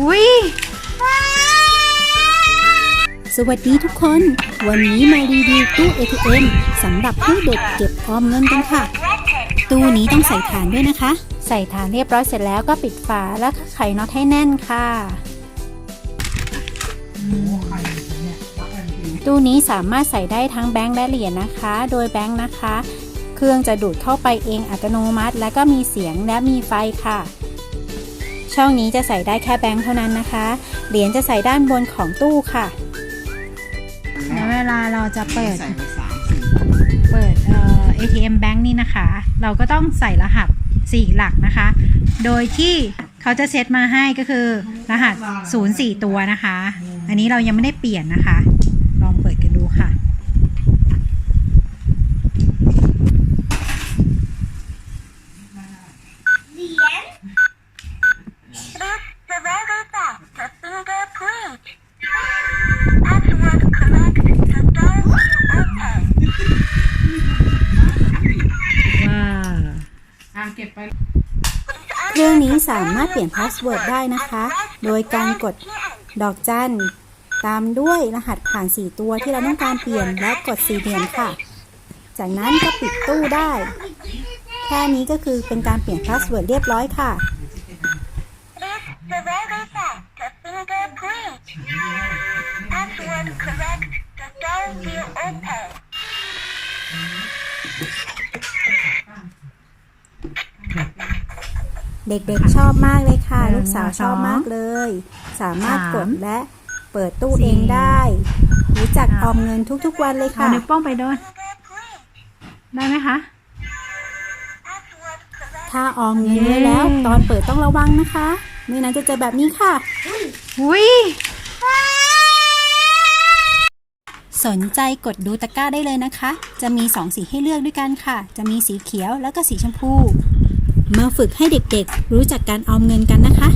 อุ้ยสวัสดีทุกคน วันนี้มารีวิวตู้ ATM สำหรับให้เด็กเก็บออมเงินกันค่ะ ตู้นี้ต้องใส่ฐานด้วยนะคะ ใส่ฐานเรียบร้อยเสร็จแล้วก็ปิดฝาแล้วก็ไขน็อตให้แน่นค่ะ ตู้นี้สามารถใส่ได้ทั้งแบงค์และเหรียญนะคะ โดยแบงค์นะคะ เครื่องจะดูดเข้าไปเองอัตโนมัติ แล้วก็มีเสียงและมีไฟค่ะ ช่องนี้จะใส่ได้แค่แบงค์เท่านั้นนะคะ เหรียญจะใส่ด้านบนของตู้ค่ะเวลาเราจะเปิดใส่ไปสามสี่เปิดเอ่อ ATM Bank นี่นะคะ เราก็ต้องใส่รหัส 4 หลักนะคะ โดยที่เขาจะเซตมาให้ก็คือรหัส 04 ตัวนะคะ อันนี้เรายังไม่ได้เปลี่ยนนะคะ ลองเปิดกันดูค่ะ This the regular back to fingerprint. Password correct to door you open. ว้าว อะ เก็บไป เครื่องนี้สามารถเปลี่ยนพาสเวิร์ดได้นะคะ โดยการกดดอกจัน ตามด้วยรหัสผ่าน 4 ตัวที่เราต้องการเปลี่ยนและกดสี่เหลี่ยมค่ะ จากนั้นก็ปิดตู้ได้ แค่นี้ก็คือเป็นการเปลี่ยนพาสเวิร์ดเรียบร้อยค่ะ This the regular back to fingerprint. Password correct to door you open. เด็กๆชอบมากเลยค่ะหนึ่งลูกสาวชอบสองมากเลย สามารถสามกดและเปิดตู้สี่เองได้รู้จักห้าออมเงินทุกๆวันเลยเอาค่ะนิ้วโป้งไปด้วย Fingerprint. ได้ไหมคะ Password correct. ถ้าออมเงินไว้แล้ว ตอนเปิดต้องระวังนะคะไม่นั้นจะเจอแบบนี้ค่ะอุ้ยสนใจกดดูตะกร้าได้เลยนะคะ จะมี2สีให้เลือกด้วยกันค่ะ จะมีสีเขียวแล้วก็สีชมพู มาฝึกให้เด็กๆ รู้จักการออมเงินกันนะคะ